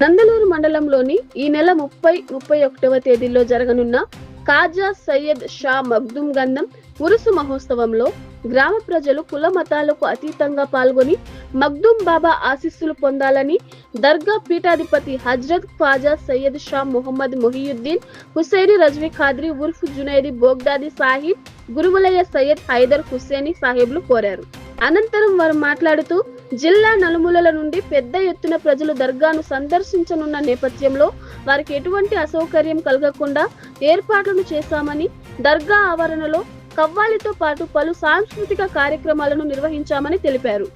నందలూరు మండలంలోని ఈ నెల ముప్పై ముప్పై ఒకటవ తేదీల్లో జరగనున్న కాజా సయ్యద్ షా మగ్దుమ్ గంధం ఉరుసు మహోత్సవంలో గ్రామ ప్రజలు కుల మతాలకు అతీతంగా పాల్గొని మగ్దుమ్ బాబా ఆశీస్సులు పొందాలని దర్గా పీఠాధిపతి హజ్రత్ ఖాజా సయ్యద్ షా మొహమ్మద్ మొహియుద్దీన్ హుసేని రజ్వీ ఖాద్రి ఉర్ఫ్ జునైది బోగ్దాది సాహిబ్ గురువులయ్య సయ్యద్ హైదర్ హుస్సేని సాహిబ్లు కోరారు. అనంతరం వారు మాట్లాడుతూ జిల్లా నలుమూలల నుండి పెద్ద ఎత్తున ప్రజలు దర్గాను సందర్శించనున్న నేపథ్యంలో వారికి ఎటువంటి అసౌకర్యం కలగకుండా ఏర్పాట్లను చేశామని దర్గా ఆవరణలో కవ్వాలితో పాటు పలు సాంస్కృతిక కార్యక్రమాలను నిర్వహించామని తెలిపారు.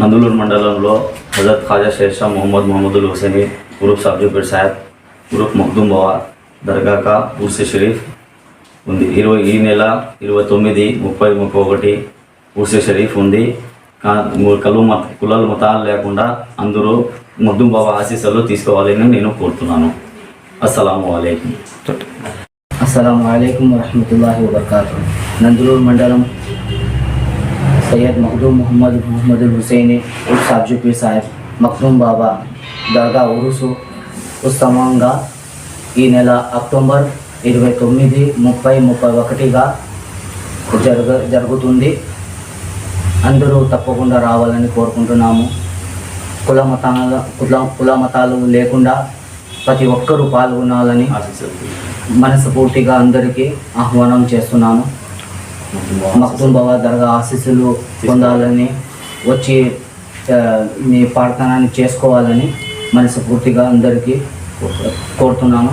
నందులూరు మండలంలో హజరత్ ఖాజా షేర్షా మొహమ్మద్ మొహమ్మదుల్ హుసేని గ్రూప్ సబ్జుపేట్ సాహెబ్ గ్రూప్ మఖ్దూమ్ బవా దర్గాకా ఉర్సే షరీఫ్ ఉంది. ఇరవై ఈ నెల ఇరవై తొమ్మిది ముప్పై ముప్పై ఒకటి ఉర్సే షరీఫ్ ఉంది. కలు మత కులాలు మతాలు లేకుండా అందరూ ముద్దు బాబా ఆశీస్సులు తీసుకోవాలని నేను కోరుతున్నాను. అస్సలం అయికం అస్సలం అయికం వరహమతుల్లాహి వబర్కాతు. నందులూరు మండలం సయ్యద్ మఖదూమ్ మొహమ్మద్ మొహమ్మద్ హుసేని ఉర్ సాబ్జుపీర్ సాహెబ్ మఖ్దూమ్ బాబా దర్గా ఉరుసు ఉత్సవంగా ఈ నెల అక్టోబర్ ఇరవై తొమ్మిది ముప్పై ముప్పై ఒకటిగా జరుగ జరుగుతుంది. అందరూ తప్పకుండా రావాలని కోరుకుంటున్నాము. కుల మతాల కుల కుల మతాలు లేకుండా ప్రతి ఒక్కరూ పాల్గొనాలని మనస్ఫూర్తిగా అందరికీ ఆహ్వానం చేస్తున్నాను. మక్తుం బాబా దర్గా ఆశీస్సులు పొందాలని వచ్చి మీ ప్రార్థనని చేసుకోవాలని మనస్ఫూర్తిగా అందరికీ కోరుతున్నాను.